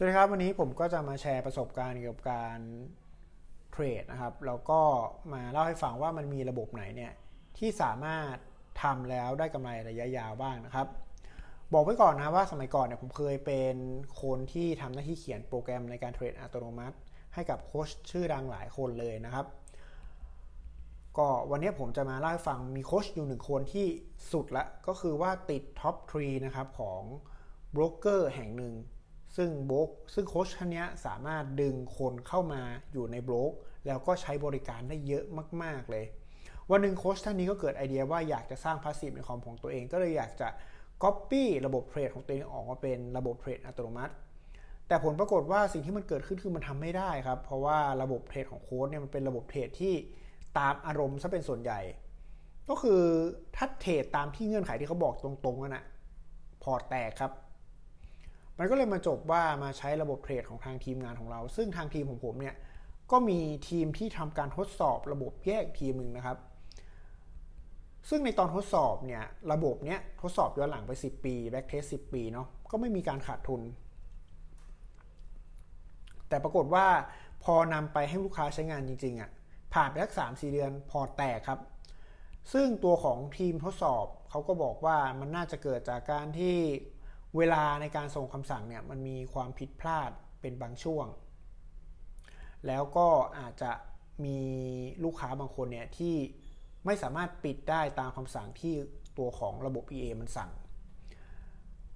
สวัสดีครับ วันนี้ผมก็จะมาแชร์ประสบการณ์เกี่ยวกับการเทรดนะครับแล้วก็มาเล่าให้ฟังว่ามันมีระบบไหนเนี่ยที่สามารถทำแล้วได้กำไรระยะยาวบ้างนะครับ บอกไว้ก่อนนะว่าสมัยก่อนเนี่ยผมเคยเป็นคนที่ทำหน้าที่เขียนโปรแกรมในการเทรดอัตโนมัติ ให้กับโค้ชชื่อดังหลายคนเลยนะครับ ก็วันนี้ผมจะมาเล่าให้ฟังมีโค้ชอยู่หนึ่งคนที่สุดละก็คือว่าติดท็อปทรีนะครับของโบรกเกอร์แห่งหนึ่ง ซึ่งโบกซึ่งโค้ชท่านนี้สามารถดึงคนเข้ามาอยู่ในโบกแล้วก็ใช้บริการได้เยอะมาก ๆ เลย วันหนึ่งโค้ชท่านนี้ก็เกิดไอเดียว่าอยากจะสร้างพาสซีฟในคอมของตัวเอง ก็เลยอยากจะ Copy ระบบเทรดของตัวเองออกมาเป็นระบบเทรดอัตโนมัติ แต่ผลปรากฏว่าสิ่งที่มันเกิดขึ้นคือมันทำไม่ได้ครับ เพราะว่าระบบเทรดของโค้ดเนี่ยมันเป็นระบบเทรดที่ตามอารมณ์ซะเป็นส่วนใหญ่ ก็คือถ้าเทรดตามที่เงื่อนไขที่เขาบอกตรงๆนั่นนะพอแตกครับ มันก็เลยมาจบว่ามาใช้ระบบเทรดของทางทีมงานของเรา ซึ่งทางทีมของผมเนี่ยก็มีทีมที่ทำการทดสอบระบบแยกทีมหนึ่งนะครับ ซึ่งในตอนทดสอบเนี่ยระบบเนี้ยทดสอบย้อนหลังไป 10 ปีแบ็กเทส10ปีเนาะก็ไม่มีการขาดทุน แต่ปรากฏว่าพอนำไปให้ลูกค้าใช้งานจริงๆอะ่ะผ่านไปสักสามสี่เดือนพอแตกครับ ซึ่งตัวของทีมทดสอบเขาก็บอกว่ามันน่าจะเกิดจากการที่ เวลาในการส่งคำสั่งเนี่ยมันมีความผิดพลาดเป็นบางช่วง แล้วก็อาจจะมีลูกค้าบางคนเนี่ยที่ไม่สามารถปิดได้ตามคำสั่งที่ตัวของระบบ EA มันสั่ง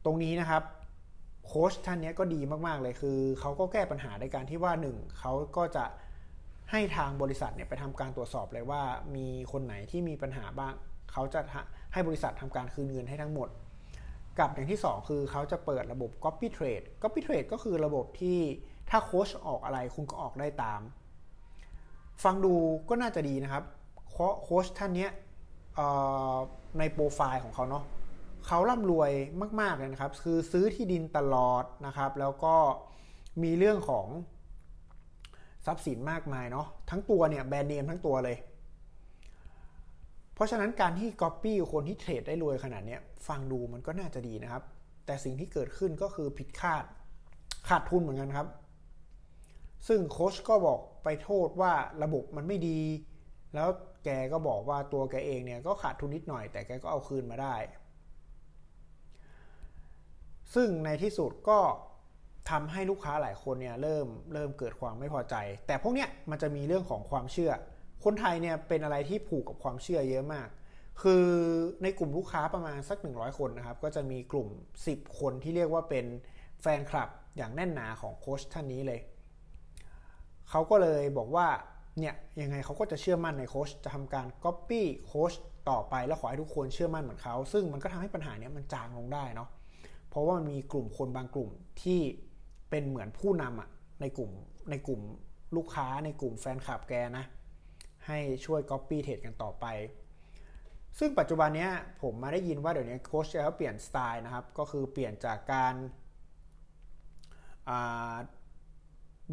ตรงนี้นะครับโค้ชท่านนี้ก็ดีมาก ๆ เลยคือเขาก็แก้ปัญหาในการที่ว่าหนึ่งเขาก็จะให้ทางบริษัทเนี่ยไปทำการตรวจสอบเลยว่ามีคนไหนที่มีปัญหาบ้าง เขาจะให้บริษัททำการคืนเงินให้ทั้งหมด กับอย่างที่ 2 คือเขาจะเปิดระบบ Copy Trade Copy Trade ก็คือระบบที่ถ้าโค้ชออกอะไรคุณก็ออกได้ตาม ฟังดูก็น่าจะดีนะครับโค้ชท่านนี้ในโปรไฟล์ของเขาเนาะเขาร่ำรวยมาก ๆ เลยนะครับ คือซื้อที่ดินตลอดนะครับ แล้วก็มีเรื่องของทรัพย์สินมากมายเนาะทั้งตัวเนี่ยแบรนด์เนมทั้งตัวเลย ราะฉะนั้นการที่ก๊อปปี้คนที่เทรดได้รวยขนาดนี้ฟังดูมันก็น่าจะดีนะครับ แต่สิ่งที่เกิดขึ้นก็คือผิดคาดขาดทุนเหมือนกันครับ ซึ่งโค้ชก็บอกไปโทษว่าระบบมันไม่ดี แล้วแกก็บอกว่าตัวแกเองเนี่ยก็ขาดทุนนิดหน่อย แต่แกก็เอาคืนมาได้ ซึ่งในที่สุดก็ทำให้ลูกค้าหลายคนเนี่ยเริ่มเริ่มเกิดความไม่พอใจ แต่พวกเนี้ยมันจะมีเรื่องของความเชื่อ คนไทยเนี่ยเป็นอะไรที่ผูกกับความเชื่อเยอะมาก คือในกลุ่มลูกค้าประมาณสัก 100 คนนะครับ ก็จะมีกลุ่ม 10 คนที่เรียกว่าเป็นแฟนคลับอย่างแน่นหนาของโค้ชท่านนี้เลย เขาก็เลยบอกว่าเนี่ยยังไงเขาก็จะเชื่อมั่นในโค้ชจะทำการ Copy โค้ชต่อไปแล้วขอให้ทุกคนเชื่อมั่นเหมือนเขา ซึ่งมันก็ทำให้ปัญหาเนี้ยมันจางลงได้เนาะเพราะว่ามันมีกลุ่มคนบางกลุ่มที่เป็นเหมือนผู้นำอะในกลุ่มในกลุ่มลูกค้าในกลุ่มแฟนคลับแกนะ ให้ช่วย Copy เทรดกันต่อไป ซึ่งปัจจุบันนี้ผมมาได้ยินว่าเดี๋ยวนี้โค้ชจะเปลี่ยนสไตล์นะครับ ก็คือเปลี่ยนจากการ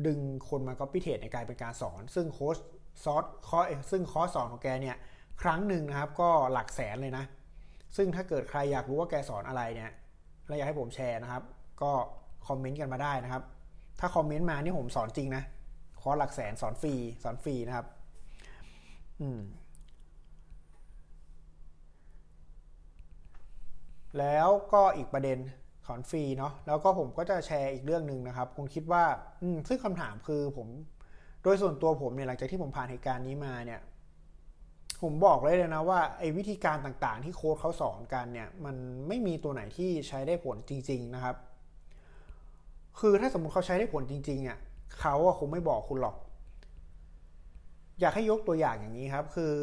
ดึงคนมา Copy เทรดในกายเป็นการสอน ซึ่งโค้ชซอสคอซึ่งคอร์สสอนของแกเนี่ยครั้งหนึ่งนะครับก็หลักแสนเลยนะ ซึ่งถ้าเกิดใครอยากรู้ว่าแกสอนอะไรเนี่ยและอยากให้ผมแชร์นะครับ ก็คอมเมนต์กันมาได้นะครับ ถ้าคอมเมนต์มานี่ผมสอนจริงนะคอร์สหลักแสนสอนฟรีสอนฟรีนะครับ แล้วก็อีกประเด็นสอนฟรีเนาะแล้วก็ผมก็จะแชร์อีกเรื่องหนึ่งนะครับคุณคิดว่าอืมซึ่งคำถามคือผมโดยส่วนตัวผมเนี่ยหลังจากที่ผมผ่านเหตุการณ์นี้มาเนี่ย ผมบอกเลยเลยนะว่าไอ้วิธีการต่างๆ ที่โค้ดเขาสอนกันเนี่ย มันไม่มีตัวไหนที่ใช้ได้ผลจริง ๆนะครับ คือถ้าสมมติเขาใช้ได้ผลจริงๆอะเขาคงไม่บอกคุณหรอก อยากให้ยกตัวอย่างอย่างนี้ครับ คือ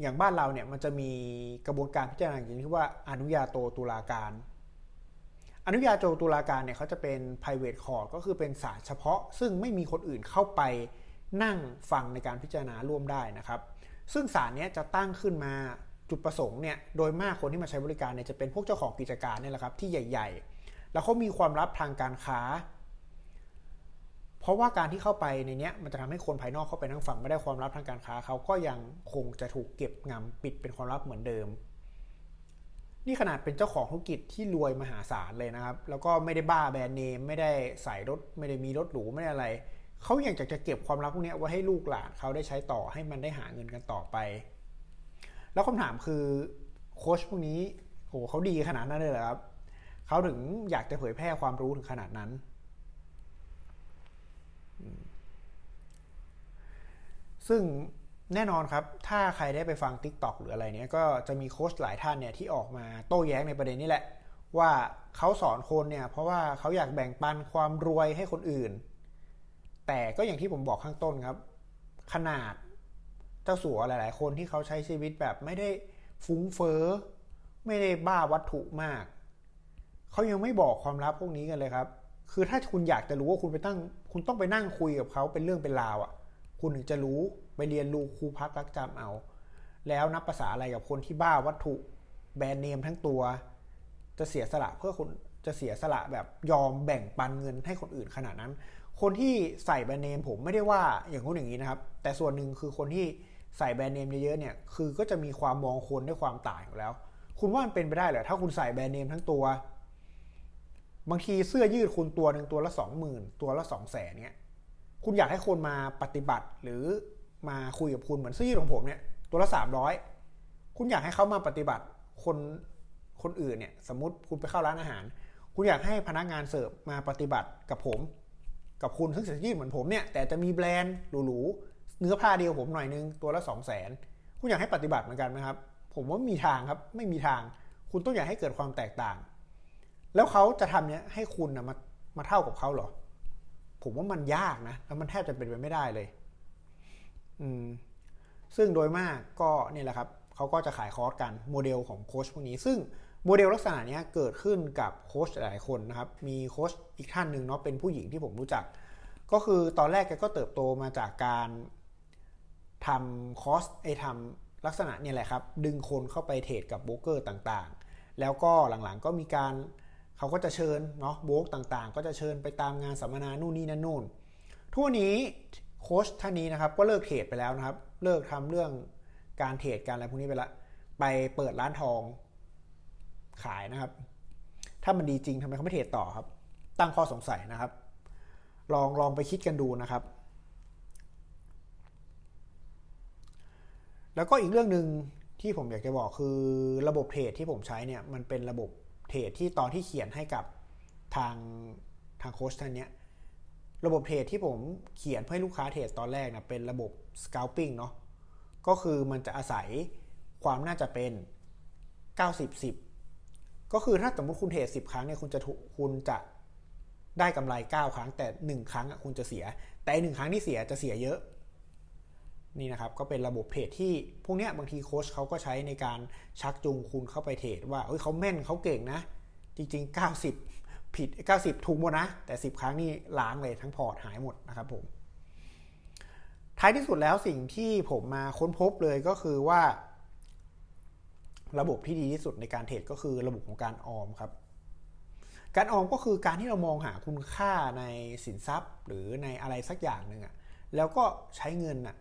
อย่างบ้านเราเนี่ยมันจะมีกระบวนการพิจารณาอย่างที่ว่าอนุญาโตตุลาการ อนุญาโตตุลาการเนี่ยเขาจะเป็น private court ก็คือเป็นศาลเฉพาะ ซึ่งไม่มีคนอื่นเข้าไปนั่งฟังในการพิจารณาร่วมได้นะครับ ซึ่งศาลเนี้ยจะตั้งขึ้นมาจุดประสงค์เนี่ยโดยมากคนที่มาใช้บริการเนี่ยจะเป็นพวกเจ้าของกิจการเนี่ยแหละครับที่ใหญ่ ๆ แล้วเขามีความลับทางการค้า เพราะว่าการที่เข้าไปในนี้มันจะทำให้คนภายนอกเข้าไปนั่งฟังไม่ได้ความลับทางการค้าเขาก็ยังคงจะถูกเก็บงำปิดเป็นความลับเหมือนเดิม นี่ขนาดเป็นเจ้าของธุรกิจที่รวยมหาศาลเลยนะครับ แล้วก็ไม่ได้บ้าแบรนด์เนมไม่ได้ใส่รถ ไม่ได้มีรถหรูไม่ได้อะไรเขาอยากจะเก็บความลับพวกนี้ไว้ให้ลูกหลานเขาได้ใช้ต่อให้มันได้หาเงินกันต่อไป แล้วคำถามคือโค้ชพวกนี้โหเขาดีขนาดนั้นเลยเหรอครับเขาถึงอยากจะเผยแพร่ความรู้ถึงขนาดนั้น ซึ่งแน่นอนครับ ถ้าใครได้ไปฟัง Tik t o อกหรืออะไรเนี้ยก็จะมีโค้ชหลายท่านเนี่ยที่ออกมาโต้แย้งในประเด็นนี้แหละ ว่าเขาสอนคนเนี่ยเพราะว่าเขาอยากแบ่งปันความรวยให้คนอื่น แต่ก็อย่างที่ผมบอกข้างต้นครับ ขนาดเจ้าสัวหลาย ๆ คนที่เขาใช้ชีวิตแบบไม่ได้ฟุ้งเฟ้อ ไม่ได้บ้าวัตถุมาก เขายังไม่บอกความลับพวกนี้กันเลยครับ คือถ้าคุณอยากจะรู้ว่าคุณไปตั้ง คุณต้องไปนั่งคุยกับเขาเป็นเรื่องเป็นราวอะ่ะ คุณถึงจะรู้ไปเรียนรู้ครูพักรักจำเอา แล้วนับภาษาอะไรกับคนที่บ้าวัตถุแบรนด์เนมทั้งตัว จะเสียสละเพื่อคนจะเสียสละแบบยอมแบ่งปันเงินให้คนอื่นขนาดนั้น คนที่ใส่แบรนด์เนมผมไม่ได้ว่าอย่างนู้นอย่างนี้นะครับ แต่ส่วนหนึ่งคือคนที่ใส่แบรนด์เนมเยอะๆเนี่ย คือก็จะมีความมองคนด้วยความต่างอยู่แล้ว คุณว่ามันเป็นไปได้เหรอ ถ้าคุณใส่แบรนด์เนมทั้งตัว บางทีเสื้อยืดคุณตัวหนึ่งตัวละสองหมื่นตัวละสองแสนเนี่ยคุณอยากให้คนมาปฏิบัติหรือมาคุยกับคุณเหมือนเสื้อยืดของผมเนี่ยตัวละสามร้อยคุณอยากให้เขามาปฏิบัติคนคนอื่นเนี่ยสมมติคุณไปเข้าร้านอาหาร คุณอยากให้พนักงานเสิร์ฟมาปฏิบัติกับผม กับคุณซึ่งเสื้อยืดเหมือนผมเนี่ยแต่จะมีแบรนด์หรูๆเนื้อผ้าเดียวผมหน่อยนึงตัวละสองแสนคุณอยากให้ปฏิบัติเหมือนกันไหมครับ ผมว่ามีทางครับไม่มีทาง คุณต้องอยากให้เกิดความแตกต่าง แล้วเขาจะทำเนี้ยให้คุณนะมามาเท่ากับเขาเหรอ ผมว่ามันยากนะ แล้วมันแทบจะเป็นไปไม่ได้เลย อืม ซึ่งโดยมากก็เนี่ยแหละครับ เขาก็จะขายคอร์สกันโมเดลของโค้ชพวกนี้ ซึ่งโมเดลลักษณะนี้เกิดขึ้นกับโค้ชหลายคนนะครับ มีโค้ชอีกท่านหนึ่งเนาะเป็นผู้หญิงที่ผมรู้จัก ก็คือตอนแรกแกก็เติบโตมาจากการทำคอร์สไอทำลักษณะเนี่ยแหละครับ ดึงคนเข้าไปเทรดกับโบรกเกอร์ต่างๆ แล้วก็หลังๆก็มีการ เขาก็จะเชิญเนาะโบกต่างๆ ก็จะเชิญไปตามงานสัมมนานู่นนี่นั่นนู่นทุกวันนี้โค้ชท่านนี้นะครับก็เลิกเทรดไปแล้วนะครับ เลิกทำเรื่องการเทรดการอะไรพวกนี้ไปละ ไปเปิดร้านทองขายนะครับ ถ้ามันดีจริงทำไมเขาไม่เทรดต่อครับ ตั้งข้อสงสัยนะครับ ลองลองไปคิดกันดูนะครับ แล้วก็อีกเรื่องหนึ่งที่ผมอยากจะบอกคือระบบเทรดที่ผมใช้เนี่ยมันเป็นระบบ เทรดที่ตอนที่เขียนให้กับทางทางโค้ชท่านเนี้ยระบบเทรดที่ผมเขียนเพื่อให้ลูกค้าเทรดตอนแรกนะเป็นระบบ scalping เนาะก็คือมันจะอาศัยความน่าจะเป็น 90 10 ก็คือถ้าสมมติคุณเทรด10 ครั้งเนี่ยคุณจะคุณจะได้กำไร 9 ครั้งแต่ 1 ครั้งคุณจะเสีย แต่หนึ่งครั้งที่เสียจะเสียเยอะ นี่นะครับก็เป็นระบบเทรดที่พวกเนี้ยบางทีโค้ชเขาก็ใช้ในการชักจูงคุณเข้าไปเทรดว่าเฮ้ยเขาแม่นเขาเก่งนะ จริง ๆ 90 ผิด 90 ถูกหมดนะ แต่ 10 ครั้งนี่ล้างเลยทั้งพอร์ตหายหมดนะครับผมท้ายที่สุดแล้วสิ่งที่ผมมาค้นพบเลยก็คือว่า ระบบที่ดีที่สุดในการเทรดก็คือระบบของการออมครับ การออมก็คือการที่เรามองหาคุณค่าในสินทรัพย์ หรือในอะไรสักอย่างหนึ่งอะแล้วก็ใช้เงินอะ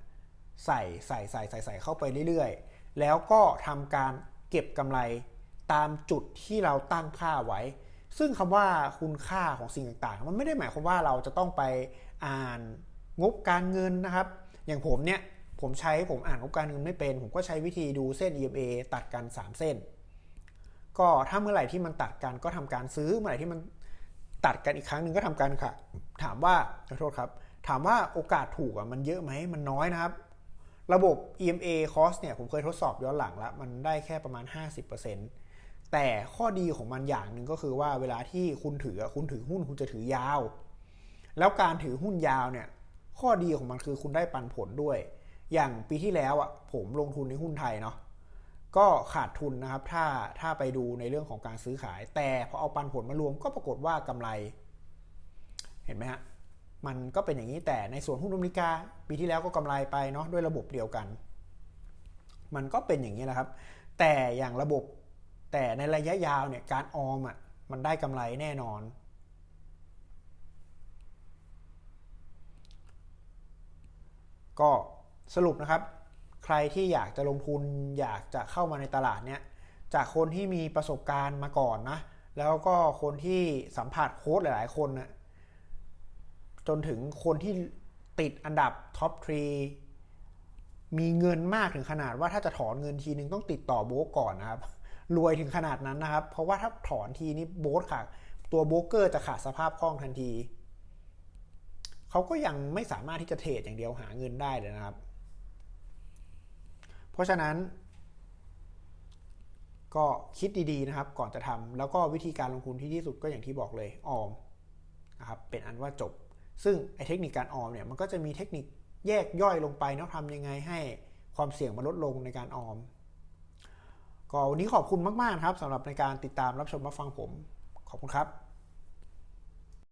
ใส่ใส่ใส่ใส่ใส่เข้าไปเรื่อยๆ แล้วก็ทำการเก็บกำไรตามจุดที่เราตั้งค่าไว้ ซึ่งคำว่าคุณค่าของสิ่งต่างๆ มันไม่ได้หมายความว่าเราจะต้องไปอ่านงบการเงินนะครับ อย่างผมเนี่ยผมใช้ผมอ่านงบการเงินไม่เป็น ผมก็ใช้วิธีดูเส้น EMA ตัดกัน 3 เส้น ก็ถ้าเมื่อไหร่ที่มันตัดกันก็ทำการซื้อเมื่อไหร่ที่มันตัดกันอีกครั้งหนึ่งก็ทำการค่ะ ถามว่าขอโทษครับ ถามว่าโอกาสถูกอะมันเยอะไหมมันน้อยนะครับ ระบบ EMA cost เนี่ยผมเคยทดสอบย้อนหลังแล้ว มันได้แค่ประมาณ 50%แต่ข้อดีของมันอย่างหนึ่งก็คือว่าเวลาที่คุณถือคุณถือหุ้นคุณจะถือยาว แล้วการถือหุ้นยาวเนี่ยข้อดีของมันคือคุณได้ปันผลด้วย อย่างปีที่แล้วอะผมลงทุนในหุ้นไทยเนาะก็ขาดทุนนะครับถ้าถ้าไปดูในเรื่องของการซื้อขาย แต่พอเอาปันผลมารวมก็ปรากฏว่ากำไร เห็นไหมฮะ มันก็เป็นอย่างนี้แต่ในส่วนหุ้นอเมริกา ปีที่แล้วก็กำไรไปเนาะด้วยระบบเดียวกัน มันก็เป็นอย่างนี้แหละครับ แต่อย่างระบบแต่ในระยะยาวเนี่ยการออมอะมันได้กำไรแน่นอน ก็สรุปนะครับ ใครที่อยากจะลงทุนอยากจะเข้ามาในตลาดเนี้ยจากคนที่มีประสบการณ์มาก่อนนะแล้วก็คนที่สัมผัสโค้ชหลาย ๆ คนนะ จนถึงคนที่ติดอันดับท็อปทรีมีเงินมากถึงขนาดว่าถ้าจะถอนเงินทีนึงต้องติดต่อโบกก่อนนะครับ รวยถึงขนาดนั้นนะครับ เพราะว่าถ้าถอนทีนี้โบรกขาดตัวโบกเกอร์จะขาดสภาพคล่องทันทีเขาก็ยังไม่สามารถที่จะเทรดอย่างเดียวหาเงินได้เลยนะครับ เพราะฉะนั้น ก็คิดดีๆนะครับ ก่อนจะทำแล้วก็วิธีการลงทุนที่ที่สุดก็อย่างที่บอกเลยออมนะครับ เป็นอันว่าจบ ซึ่งไอ้เทคนิคการออมเนี่ยมันก็จะมีเทคนิคแยกย่อยลงไปเนาะทำยังไงให้ความเสี่ยงมันลดลงในการออม ก็วันนี้ขอบคุณมาก ๆ ครับสำหรับในการติดตามรับชมรับฟังผม ขอบคุณครับ